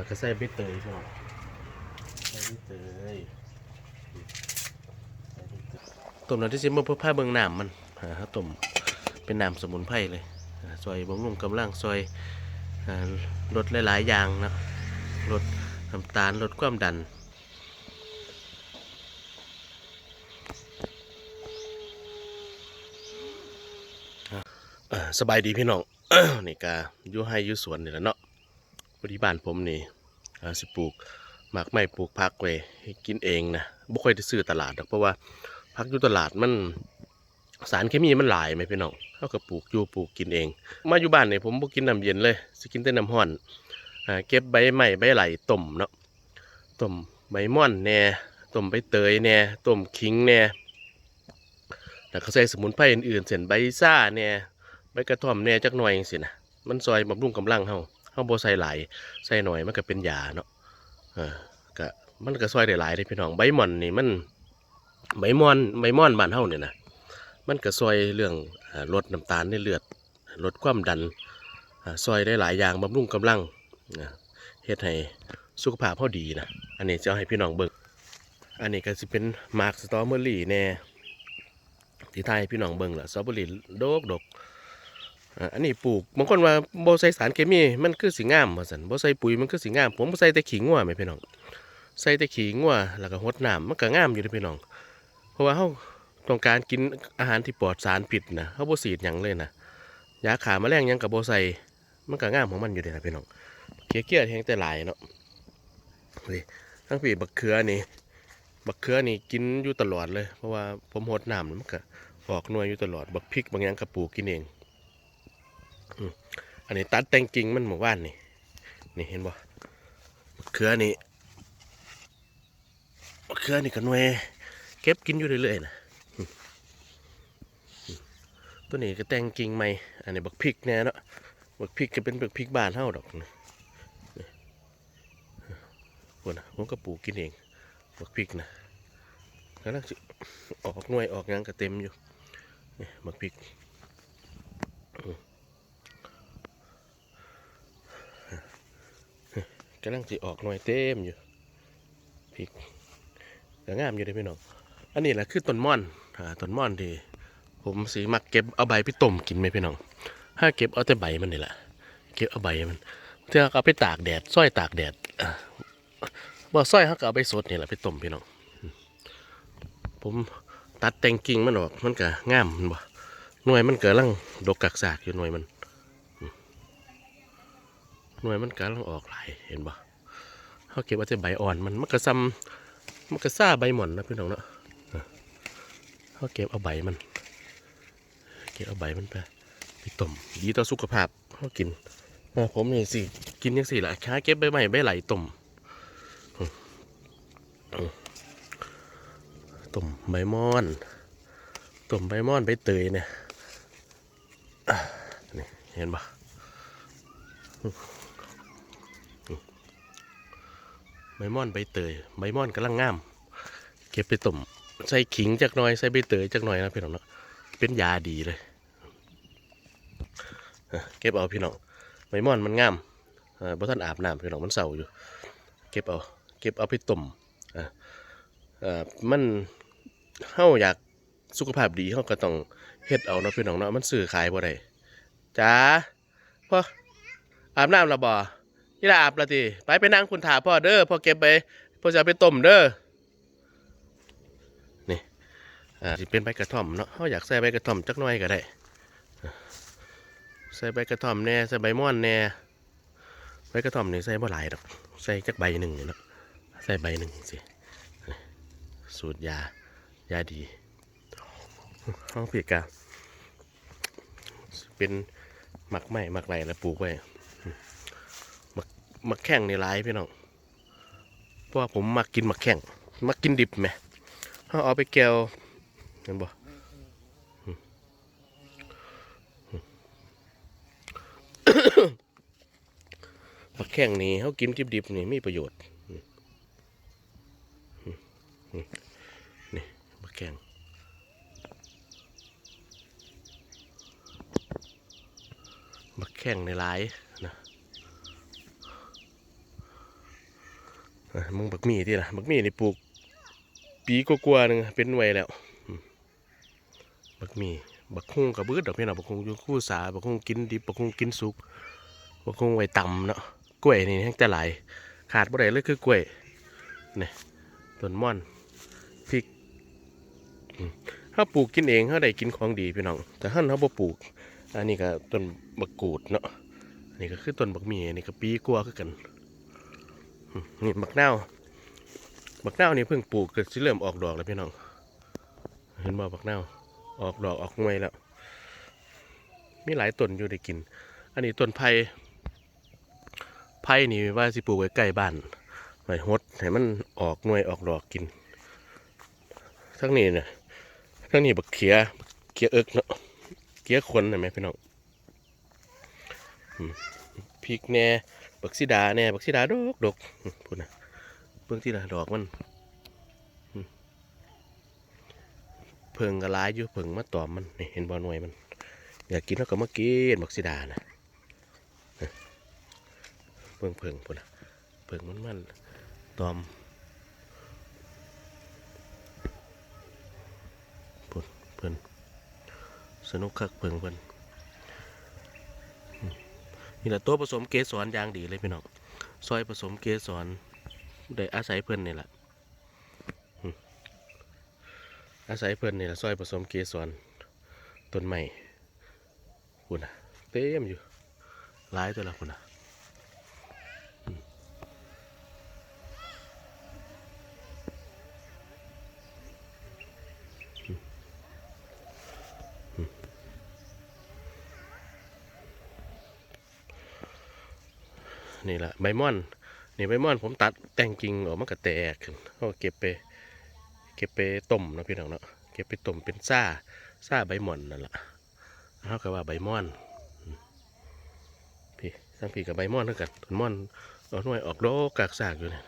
แล้วก็ใส่ใบเตยพี่น้องใส่ใบเตยใส่ใบเตยต้มน้ำที่ซิมเพื่อผ้าเบิ่งน้ำมันอ่าต้มเป็นหน้ำสมุนไพรเลยซอยบำรุงกำลังซอยลดหลายๆอย่างนะลดน้ำตาลลดความดันสบายดีพี่น้องนี่กาอยู่ให้ยู่สวนนี่แหละเนาะ บริบานผมนี่สิปลูกหมากไม้ปลูกพักไว้กินเองนะบ่ค่อยได้ซื้อตลาดดอกเพราะว่าพักอยู่ตลาดมันสารเคมีมันหลายไหมพี่น้องเขาก็ปลูกอยู่ปลูกกินเอง มาอยู่บ้านนี่ผมบ่กินน้ำเย็นเลยสิกินแต่น้ำร้อนอเก็บใบไม้ใบไหลต้มเนาะต้มใบม่อนแน่ต้มใบเตยแน่ต้มขิงแน่แล้วก็ใส่สมุนไพรอื่นๆเช่นใบซ่าแน่ใบกระท่อมแน่จักหน่อยจังสินะมันซอยบำรุงกำลังเฮา เฮาบ่ใส่หลายใส่หน่อยมันก็เป็นยาเนาะเออก็มันก็ซอยได้หลายเด้พี่น้องใบหม่อนนี่มันใบม่อนใบม่อนบ้านเฮาเนี่ยนะมันก็ซอยเรื่องลดน้ำตาลในเลือดลดความดันซอยได้หลายอย่างบำรุงกำลังเฮ็ดให้สุขภาพเฮาดีนะ อันนี้จะให้พี่น้องเบิ่งอันนี้ก็สิเป็นมาร์กสตรอเบอรี่แน่ที่ไทยพี่น้องเบิ่งล่ะสตรอเบอรี่ดกดก อันนี้ปลูกบางคนว่าบ่ใส่สารเคมีมันคือสีงามว่าซั่นบ่ใส่ปุ๋ยมันคือสีงาม ผมบ่ใส่แต่ขี้งัวแม่พี่น้อง ใส่แต่ขี้งัวแล้วก็รดน้ำมันก็งามอยู่เด้พี่น้อง เพราะว่าเฮาต้องการกินอาหารที่ปลอดสารพิษนะเฮาบ่ฉีดหยังเลยนะยาฆ่าแมลงหยังก็บ่ใส่มันก็งามของมันอยู่เด้นะพี่น้องเกี้ยๆแฮงแต่หลายเนาะนี่ทั้งพี่บักเขือนี่บักเขือนี่กินอยู่ตลอดเลย เพราะว่าผมรดน้ำมันก็ออกหน่วยอยู่ตลอดบักพริกบางอย่างก็ปลูกกินเอง อันนี้ตัดแต่งกิ่งมันหมู่บ้านนี่ นี่เห็นบ่มะเขือนี่มะเขือนี่ก็หน่วยเก็บกินอยู่เรื่อยๆนะตัวนี้ก็แต่งกิ่งใหม่ อันนี้บักพริกแน่เนาะ บักพริกก็เป็นบักพริกบ้านเฮาดอกนี่คนน่ะผมก็ปลูกกินเอง บักพริกนะกำลังออกหน่วยออกหยังก็เต็มอยู่นี่บักพริก กำลังสิออกหน่วยเต็มอยู่พริกก็งามอยู่เด้พี่น้องอันนี้แหละคือต้นม่อนอ่าต้นม่อนที่ผมสีมักเก็บเอาใบไปต้มกินไหมพี่น้องถ้าเก็บเอาแต่ใบมันนี่แหละเก็บเอาใบมันเพื่อเอาไปตากแดดซ้อยตากแดดอ่าบ่ซ้อยเขาก็เอาไปสดนี่แหละไปต้มพี่น้องผมตัดแต่งกิ่งมันออกมันก็งามม่นบ่หน่วยมันเก็กำลังดกกักสากอยู่หน่วยมัน หน่วยมันกำลังออกหลายเห็นบ่เขาเก็บเอาแต่ใบอ่อนมันมันก็ซ้ำมันก็ซ่าใบหม่อนนะพี่น้องเนาะเขาเก็บเอาใบมัน เก็บเอาใบมันไปไปต้มดีต่อสุขภาพเขากินผมนี่สิกินยังสิละค้าเก็บใบใหม่ใบไหลต้มอืมอืมต้มใบม่อนต้มใบม่อนใบเตยเนี่ยนี่เห็นปะ ใบม่อนใบเตยใบม่อนกำลังงาม เก็บไปต้มใส่ขิงจักหน่อยใส่ใบเตยจักหน่อยนะพี่น้องเนาะเป็นยาดีเลยเก็บเอาพี่น้องใบม่อนมันงามเออบ่ท่านอาบน้ำพี่น้องมันเศร้าอยู่ เก็บเอาเก็บเอาไปต้มอ่าเออมันเฮาอยากสุขภาพดีเฮาก็ต้องเฮ็ดเอาเนาะพี่น้องเนาะมันซื้อขายบ่ได้จ้าพ่ออาบน้ำละบ่ นี่ละอาบละทีไปไปนั่งคุณถาพ่อเด้อพ่อเก็บไปพ่อจะไปต้มเด้อนี่อ่าสิเป็นใบกระท่อมเนาะเขาอยากใส่ใบกระท่อมจักหน่อยก็ได้ใส่ใบกระท่อมแน่ใส่ใบม่อนแน่ใบกระท่อมนี่ใส่บ่หลายดอกใส่จักใบหนึ่งเนาะใส่ใบหนึ่งสิสูตรยายาดีห้องปีกกาเป็นหมักไม้หมักไหลแล้วปลูกไว้ มักแข้งในร้ายพี่น้องเพราะว่าผมมักกินมักแข้งมักกินดิบไหมเขาเอาไปแก้วเห็นบ่อืมอืมมักแข้งนี่เขากินดิบๆนี่มีประโยชน์นี่มักแข้งมักแข้งในร้ายนะ อะ มึงบักมีที่ล่ะบักมีนี่ปลูก ปีกว่าๆหนึงเป็นหน่วแล้ว บักมีบักฮุ่งกับบืดดอกพี่น้องบักฮุ่งอยู่คู่สาบักฮุ่งกินดิบบักฮุ่งกินสุกบักฮุ่งไว้ตำเนาะกล้วยนี่แห้งแต่หลายขาดบ่ได้เลยคือกล้วยนี่ต้นม่อนพริกถ้าปลูกกินเองเขาได้กินของดีพี่น้อง แต่ถ้าเขาบ่ปลูก อันนี้ก็ต้นบักกูดเนาะอันนี้ก็คือต้นบักมีนนี้ก็ปีกว่าคือกัน นี่บักเน่าบักเน่านี่เพิ่งปลูกเกิดสิเริ่มออกดอกแล้วพี่น้อง เห็นบ่บักเน่าออกดอกออกหน่วยแล้ว มีหลายต้นอยู่ได้กิน อันนี้ต้นไผ่ไผ่นี่ว่าสิปลูกไว้ใกล้บ้านไว้ฮดให้มันออกหน่วยออกดอกกิน ทั้งนี้เนี่ยทั้งนี้บักเขียเขียเอิกเนาะเขียคนเห็นไหมพี่น้องพริกแน่ บักซิดาแหน่บักซิดาดกดกอืมพูดนะเบิ่งที่ละดอกมันอืมเพิงกระลายอยู่เพิงมาตอมมันเห็นบอหน่วยมัน อยากกินแล้วก็มากินบักซิดานะเอ้อเบิ่งเพิงพุ่นะเพิงมันมันตอมพุ่นเพิ่นสนุกคักเพิงเพิ่น นี่แหละตัวผสมเกสรอย่างดีเลยพี่น้องซอยผสมเกสรได้อาศัยเพื่อนนี่แหละอาศัยเพื่อนนี่แหละซอยผสมเกสรต้นใหม่คุณนะเต็มอยู่หลายตัวละคุณนะอืมอืมอืมนี่แหละใบ ม่อน นี่ใบม่อนผมตัดแต่งกิ่งออกมันก็แตกขึ้นเขาก็เก็บไป เก็บไปต้มนะพี่น้องเนาะ เก็บไปต้มเป็นซ่าซ่าใบม่อนนั่นแหละเขาก็ว่าใบม่อน พี่ทั้งพี่กับใบม่อนเท่ากันต้นม่อนเอาหน่วยออกดอกกากซากอยู่เนี่ย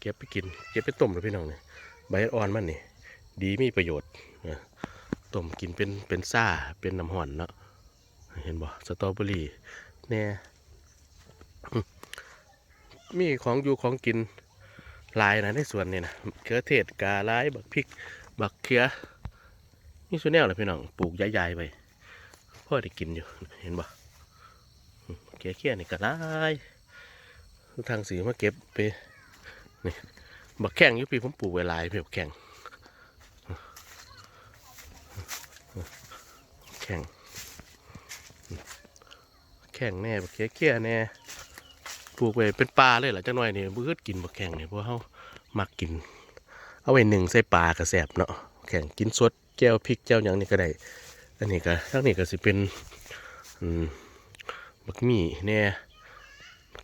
เก็บไปกิน เก็บไปต้มเลยพี่น้องเนี่ยใบอ่อนมันนี่ ดีมีประโยชน์ต้มกินเป็นเป็นซ่าเป็นน้ำห่อนเนาะ เห็นบ่สตรอเบอรี่แน่อืมมีของอยู่ของกินหลายนะในสวนนี่นะเขือเทศกาลายบักพริก บักเขือนี่ส่วนแนวเลยพี่น้องปลูกใหญ่ๆไปพ่อได้กินอยู่เห็นบ่อืมเกี้ยเขี้ยนี่กาลายทางสีมาเก็บไปนี่บักแข้งอยู่พี่ผมปลูกไว้หลายเพี่บักแข้งแข้ง ข่งแน่บักเคี้ยเคี้ยแน่ปลูกไว้เป็นปลาเลยเหรอจังหน่อยนี่บื้อกินบักแข่งนี่เพราะเขามักกิน เอาไว้หนึ่งใส่ปลากระแสบเนาะแข่งกินสดแก้วพริกแก้วหยังนี่ก็ได้อันนี้ก็ทั้งนี้ก็สิเป็นอืมบักหมี่แน่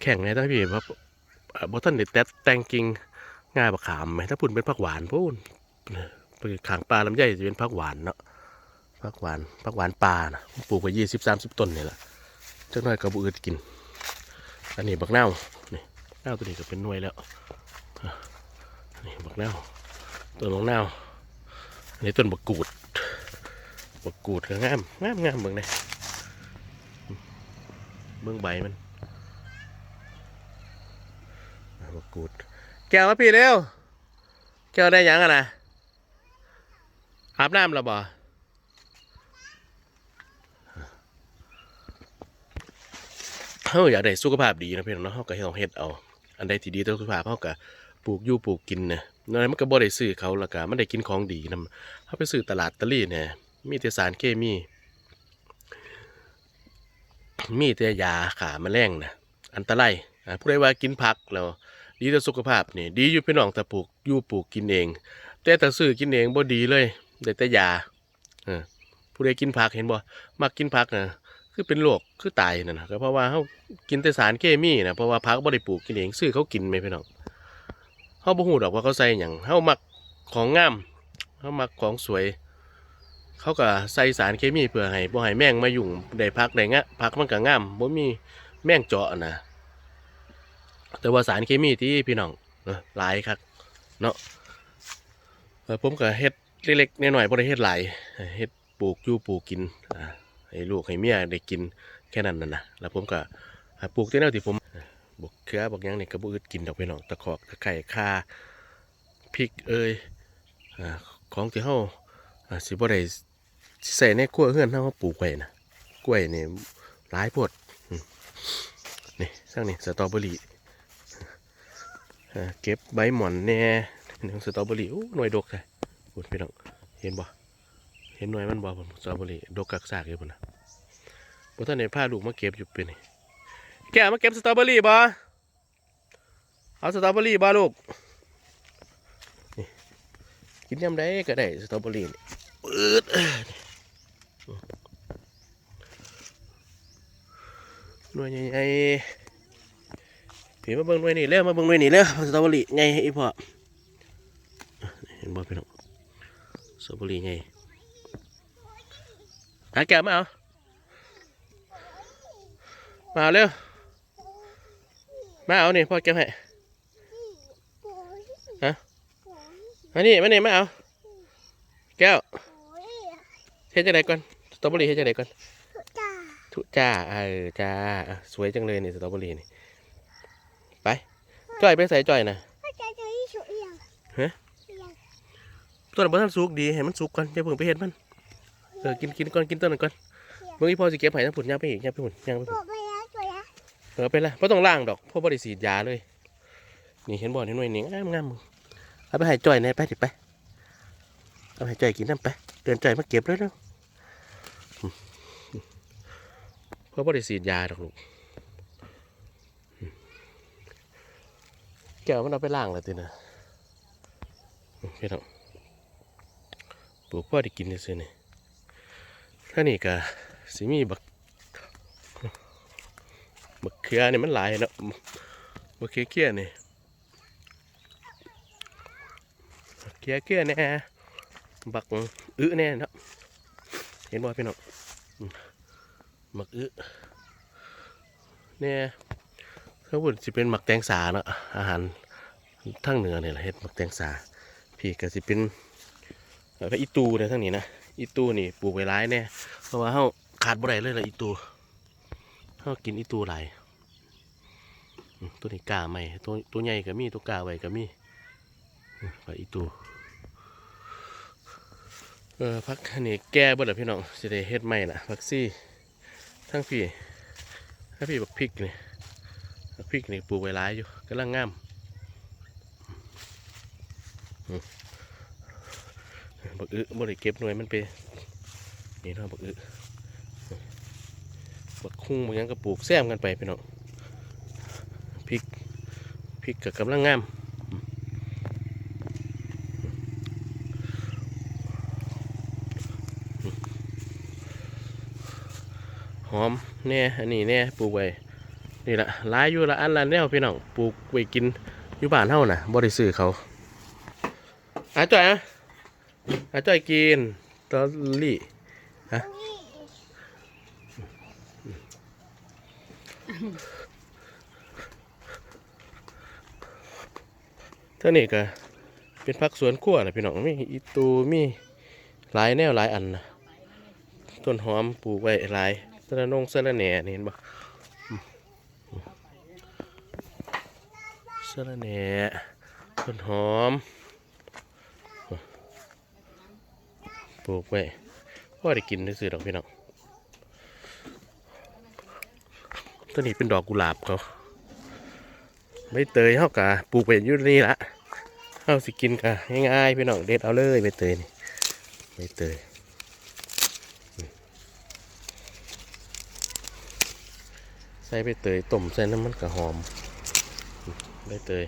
แข่งแน่ทั้งพี่เพราะอ่าบ่ท่านได้แตะแต่งกิ่งง่ายบักขามไหมถ้าพุ่นเป็นผักหวานพูนไปขางปลาลำไยจะเป็นผักหวานเนาะผักหวานผักหวานปลานะปลูกไว้ยี่สิบสามสิบต้นนี่แหละ จักหน่อยก็บ่อืดกิน อันนี้บักนาวนี่บักนาวตัวนี้ก็เป็นหน่วยแล้วนนี่บักนาวต้นบักนาวอันนี้ต้นบักกูดบักกูดก็งามงามงามเบิ่งเลยเบิ่งใบมันบักกูดแก้วมาพี่เร็วแก้วได้ยังอะนะอาบน้ำแล้วบ่ เฮาอยากได้สุขภาพดีนะพี่น้องเนาะเฮาก็เฮ็ดต้องเฮ็ดเอาอันใดที่ดีต่อสุขภาพเฮาก็ปลูกอยู่ปลูกกินนะนั่นมันก็บ่ได้ซื้อเขาแล้วก็มันได้กินของดีนํเฮาไปซื้อตลาดตะลี่เนี่ยมีแต่สารเคมี มีแต่ยาขาแมลงนะอันตรายอ่าผู้ใดว่ากินผักแล้วดีต่อสุขภาพนี่ดีอยู่พี่น้องแต่ปลูกอยู่ปลูกกินเอง แต่ถ้าซื้อกินเองบ่ดีเลยได้แต่ยาเออผู้ใดกินผักเห็นบ่มักกินผักนะ คือเป็นโรคคือตายนั่นนะก็เพราะว่าเขากินแต่สารเคมีนะเพราะว่าพักบ่ได้ปลูกกินเองซื้อเขากินไหมพี่น้องเขาบ่ฮู้ดอกว่าเขาใส่หยังเขามักของงามเขามักของสวย เขาก็ใส่สารเคมีเพื่อให้บ่ให้แมงมายุ่งได้พักได้งะพักมันก็งามบ่มีแมงเจาะนะแต่ว่าสารเคมีที่พี่น้องเออหลายครับเนาะเออผมก็เฮ็ดเล็กๆน้อยๆบ่ได้เฮ็ดหลายเฮ็ดปลูกอยู่ปลูกกินอ่า ให้ลูกให้เมียได้กินแค่นั้นน่ะนะแล้วผมก็ปลูกที่แนวที่ผมบกเขือบกยังนี่ก็บ่อึดกินดอกพี่น้องตะขอกตะไคร้ข่าพริกเอ้ยอของที่เฮาอ่าสิบ่ได้ใส่ในครัวเฮือนเฮาปลูกไว้นะกล้วยนี่หลายโพดนี่ซั่งนี่สตรอเบอรี่อ่เก็บใบหม่อนแน่หนึงสตรอเบอรี่โอ้หน่วยดกใช่คุณพี่น้องเห็นบ่ เห็นหน่วยมันบ่ผมสตรอเบอรี่ดกกักซากอยู่พุ่นน่ะบ่ทันได้พาลูกมาเก็บอยู่เป็นนี่แกมาเก็บสตรอเบอรี่บ่เอาสตรอเบอรี่บ่ลูกนี่กินยำได้ก็ได้สตรอเบอรี่นี่ปืดหน่วยใหญ่ๆผีมาเบิ่งหน่วยนี่เร็วมาเบิ่งหน่วยนี่เร็วสตรอเบอรี่ใหญ่อีพ่อเห็นบ่พี่น้องสตรอเบอรี่ใหญ่ หาแกะมาเอา มาเอาเร็ว มาเอานี่พ่อเก็บให้มานี่มานี่มาเอา แก้วเฮ็ดจังไดก่อน สตรอเบอรี่เฮ็ดจังไดก่อนทุจ้า เออจ้าอะสวยจังเลยนี่สตรอเบอรี่นี่ ไป จ้อยไปใส่จ้อยนะต้นบ่ทันสุกดีให้มันสุกก่อนอย่าเพิ่งไปเฮ็ดมันเออกินกินก่อนกินต้นนั้นก่อนเมื่อกี้พ่อสิเก็บให้ทั้งผุนย่างไปอีกย่างไปผุนย่างไปผุนเออไปละไม่ต้องล่างดอกเพราะบริสีดยาเลย นี่เห็นบ่อนี่หน่วยนี่งามงามมึงเอาไปให้จ่อยในไปดิไปเอาไปให้จ่อยกินน้ำไปเดินจ่อยมาเก็บเลยเนาะเพราะบริสีดยาดอกลูกแก้วมันเอาไปล่างแล้วตินะพี่น้องปลูกพ่อได้กินซื้อๆนี่ ถ้านี่ก็สิมีบักบักเขือนี่มันหลายเนาะบักเขือเขี้ยนี่บักเขือเขียแน่บักอึแน่เนาะเห็นบ่พี่น้องบักอึเนี่ยเขาพูดสิเป็นหมักแตงสาเนาะอาหารทั้งเหนือเนี่ยแหละเฮ็ดหมักแตงสาพี่ก็สิเป็นแล้วก็อีตูเนี่ยทั้งนี้นะ อีตูนี่ปลูกไว้หลายแน่เพราะว่าเฮาขาดบ่ได้เลยละอีตูเขากินอีตัวหลายตัวนี้กาไหม่ตัวตัวใหญ่ก็มีตัวกาไว้ก็มีอืมไปอีตัวเออพักนนี้แก่บ่ล่ะพี่น้องสิได้เฮ็ดใหม่น่ะพักซี่ทั้งพี่ทั้งพี่บักพริกนี่พริกนี่ปลูกไว้หลายอยู่กำลังงามอืม บักอึบ่ได้เก็บหน่วยมันไปนี่เนาะบักอึบักคุ้งบางอย่างก็ปลูกแซมกันไปพี่น้องพริกพริกกับกำลังงามหอมแน่อันนี้แน่ปลูกไว้นี่ละหลายอยู่ละอันละแนวพี่น้องปลูกไว้กินอยู่บ้านเฮาน่ะบ่ได้ซื้อเขาอาจ่อยอะ อาจ่อยกินตอรี่เท่านี้ก็เป็นพักสวนครัวนะพี่น้องมีอีตูมีหลายแนวหลายอันนะต้นหอมปลูกไว้หลายสระนงสระแหน่นี่เห็นบ่อืมสระแหน่ต้นหอม ปลูกไว้พอได้กินได้ซื้อดอกพี่น้องต้นนี้เป็นดอกกุหลาบเขาใบเตยเฮากะปลูกไปอยู่นี่ละเฮาสิกินกะง่ายๆพี่น้องเด็ดเอาเลยใบเตยนี่ใบเตยใส่ใบเตยต้มใส่น้ำมันกะหอมอืมใบเตย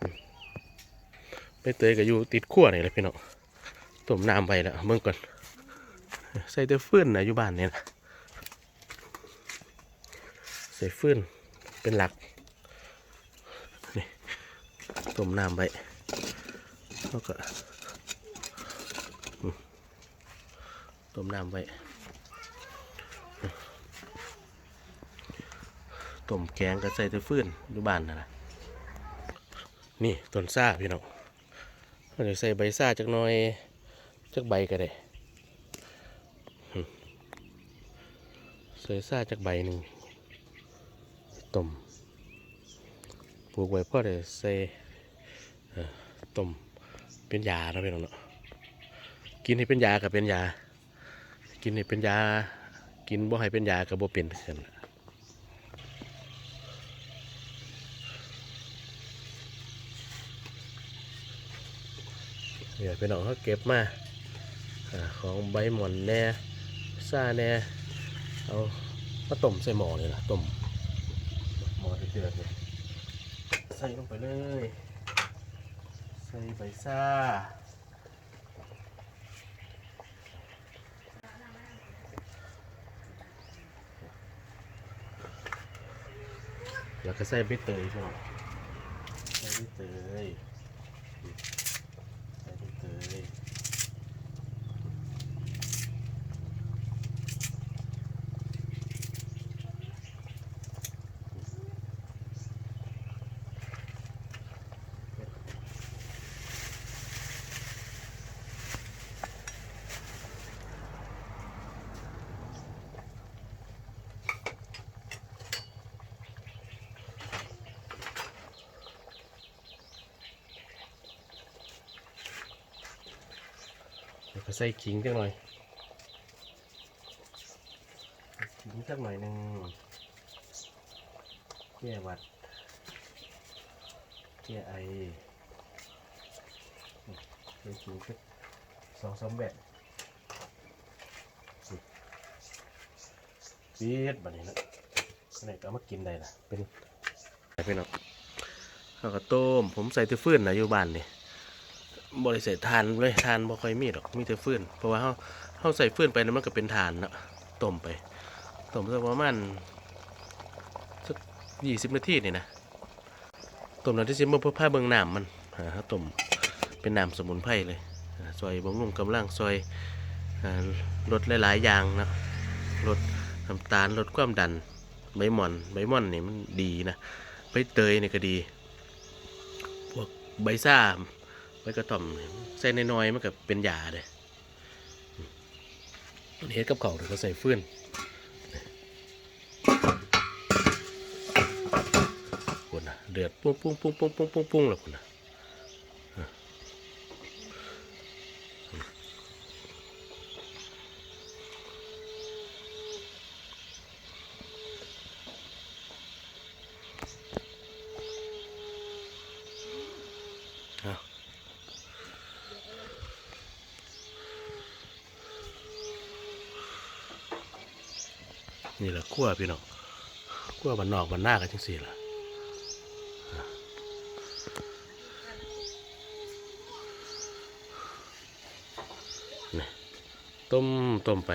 อืม ใบเตยก็อยู่ติดขั้วนี่แหละพี่น้องต้มน้ำไปแล้วเบิ่งก่อนใส่แต่ฟืนนะอยู่บ้านเนี่ยนะใส่ฟืนเป็นหลักนี่ต้มน้ำไปแล้วก็ต้มน้ำไปต้มแกงก็ใส่แต่ฟืนอยู่บ้านนะนะนี่ต้นซ่าพี่น้อง เราจะใส่ใบซ่าจักหน่อยจักใบก็ได้ใส่ซ่าจากใบหนึ่งต้มปลูกไว้พ่อได้ใส่เอ่ต้มเป็นยาเนาะพี่น้องเนาะกินให้เป็นยากับเป็นยา กินให้เป็นยา กินบ่ให้เป็นยากับบ่เป็นคือกัน เดี๋ยวพี่น้องเขาเก็บมาอของใบหม่อนแน่ซ่าแน่เอามาต้มใส่หม้อเลยล่ะต้มหม้อเดือดๆเลยใส่ลงไปเลย ใส่ใบซ่าแล้วก็ใส่ใบเตยพี่น้องใส่ใบเตยใส่ใบเตยแล้วก็ ใส่ขิงจังหน่อยใส่ขิงจังหน่อยหนึ่งแก้หวัดแก้ไอใส่ขิงสักสองสามแบบปี๊ดแบบนี้นะอันนี้ก็เอามากินได้นะเป็นไปพี่น้องข้าวกระต้ม ผมใส่แตะฟื้นนะอยู่บ้านนี่ บริใส่ทานเลยทานบ่ค่อยมีดอกมีแต่ฟืนเพราะว่าเฮาเฮาใส่ฟืนไปแล้วมันก็เป็นทานเนาะต้มไปต้มสักประมาณสักยี่สิบนาทีนี่นะต้มนาทีสิบเมื่อผ้าเบิ่งน้ำมันอ่าฮาต้มเป็นน้ำสมุนไพรเลยซอยบำรุงกำลังซอยลดหลายๆอย่างนะลดน้ำตาลลดความดันใบหม่อนใบหม่อนนี่มันดีนะใบเตยนี่ก็ดี พวกใบซ่า ใบกระต่อมนี่ใส่น้อยๆมันก็เป็นยาเลยมันเฮ็ดกับเขาวเดี๋ยวก็ใส่ฟืนคุณนะเดือดปุ้งปุ้งปุ้งปุ้งปุ้งปุ้งปุ้งแล้วคนนะ นี่แหละขั้วพี่น้องขั้วบันนอกบันหน้ากันจังสี่ล่ะนี่ต้มต้มไป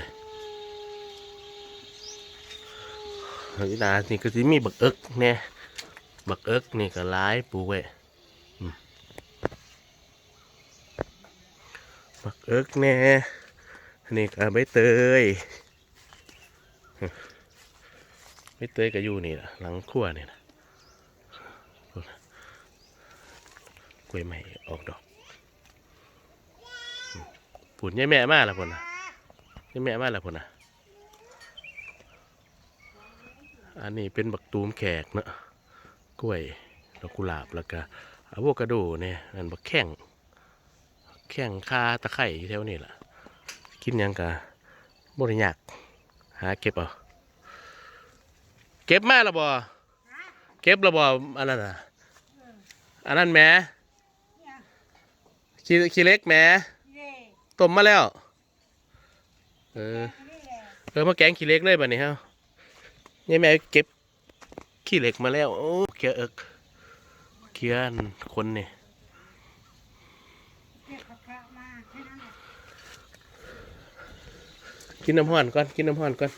อีนะนี่ก็จะมีบักเอิกเนี่ยบักเอิกนี่ก็ร้ายปลูกไว้บักเอิกแน่นี่ก็ใบเตย ใบเตยก็อยู่นี่ล่ะหลังครัวนี่นะกล้วยใหม่ออกดอกปุ่นยายแม่มาล้วพุ่นนะยายแม่มาล้วพุ่นนะอันนี้เป็นบักตูมแขกเนอะกล้วยดอกกุหลาบแล้วก็อะโวคาโดเนี่ยอันบักแข้งแข่งคาตะไคร่อยู่แถวนี้ล่ะ กินยังกะบริยากหาเก็บเอา ก็บมาแล้วบ่เก็บแล้วบ่อันนั้นน่ะอันนั้นแหม่ขี้ขี้เล็กแหม่เย่ต้มมาแล้ว เออนี่แหละเออมาแกงขี้เล็กเลยบัดนี้เฮานี่แม่เก็บขี้เหล็กมาแล้ว โอ้เคียเอิกเคียนคนนี่เก็บกระทะมาแค่นั้นแหละกินน้ำห้อนก่อน กินน้ำห้อนก่อน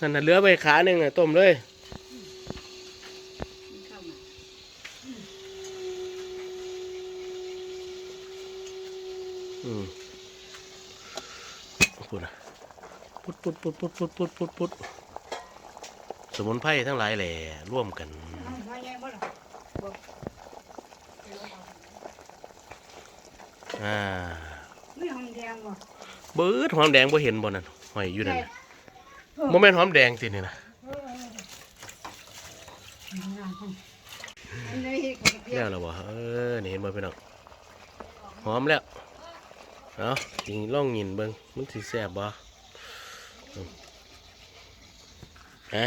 นั่นน่ะเหลือไปขาหนึ่งน่ะต้มเลยเข้ามาอืมพูดนะพุดพุดพุดพุดพุดพุดพุดพุดสมุนไพรทั้งหลายแหล่ร่วมกันเอาหัวใหญ่บ่ล่ะบ่อ่าไม่หอมแดงบ่เบิดหอมแดงบ่เห็นบ่นั่นหอยอยู่นั่นใช่น่ะ โมเมนต์หอมแดงตินี่นะอันนี้ก็เปรี้ยแล้ววแล้วบ่เออนี่เห็นบ่พี่น้องหอมแล้วเอากินล่องกินเบิ่งมันสิแซ่บบ่อืมฮะ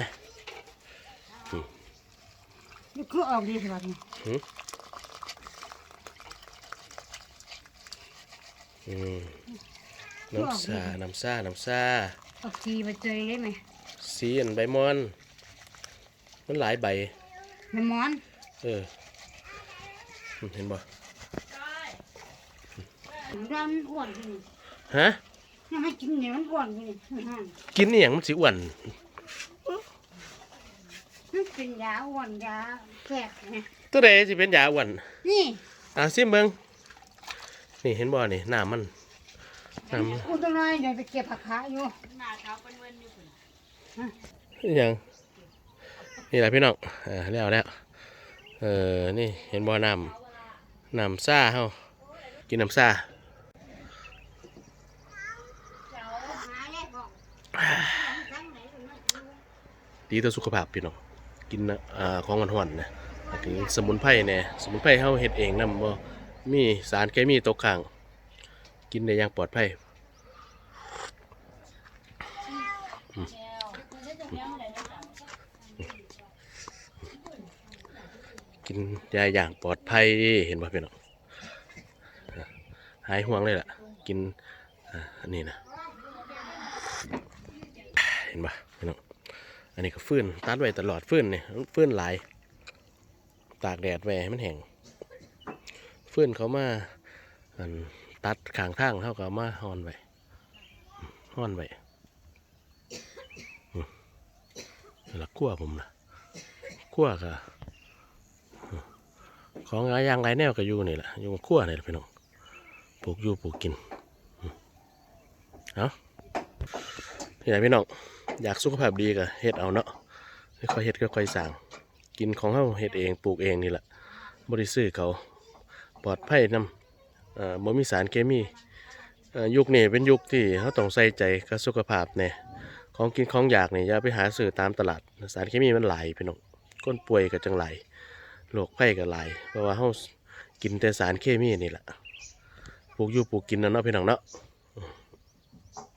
นี่คือออกดีสิบัดนี้อืมน้ำซาน้ำซาน้ำซา ออกทีมาเจอได้ไหมสีอันใบมอน มันหลายใบน้ำมอนเอออืมเห็นบ่ดำอ้วนขึ้นฮะ นี่ให้กินเนี่ยมันอ้วนขึ้นนี่กินนี่หยังมันสิอ้วนมันเป็นยาอ้วนยาแก้ไงตัวใดสิเป็นยาอ้วนนี่ อะซิมเบิ่งนี่เห็นบ่นี่น้ำมัน น้ำมันกูต้องน้อยเดี๋ยวไปเก็บผักขาอยู่อิหยังนี่แหละพี่น้องเออแล้วแล้วเออนี่เห็นบ่น้ำน้ำซ่าเฮากินน้ำซ่าดีต่อสุขภาพพี่น้องกินนะอ่าของหวานๆนะกินสมุนไพรเนี่ยสมุนไพรเฮาเฮ็ดเองนำบ่มีสารเคมีตกค้างกินได้อย่างปลอดภัยอืม กินยาอย่างปลอดภัยเห็นบ่พี่น้องหายห่วงเลยล่ะ กินอันนี้นะเห็นบ่พี่น้องอันนี้ก็ฟื้นตัดไว้ตลอดฟื้นเนี่ยฟื้นหลาย ตากแดดไวให้มันแห้งฟื้นเขามาตัดขางทางเขาก็เอามาห่อนไว้ห่อนไว้อืมนี่ ละขั้วผมนะขั้วก็ของหลายอย่างหลายแนวก็อยู่นี่แหละอยู่ขั้วนี่แหละพี่น้องปลูกอยู่ปลูกกินเอาพี่ไหนพี่น้องอยากสุขภาพดีก็เฮ็ดเอาเนาะค่อยเฮ็ดค่อยสั่งกินของเฮาเฮ็ดเองปลูกเองนี่แหละบ่ได้ซื้อเขาปลอดภัยนำเอ่อบ่มีสารเคมียุคนี้เป็นยุคที่เฮาต้องใส่ใจกับสุขภาพแน่ ของกินของอยากเนี่อย่าไปหาซื้อตามตลาด สารเคมีมันไหลพี่น้องก้นป่วยก็จังไหลโรคไข้ก็หลเพราะว่าเฮากินแต่สารเคมีนี่แหละปลูกอยู่ปลูกกินนะเนาะพี่น้องเนาะ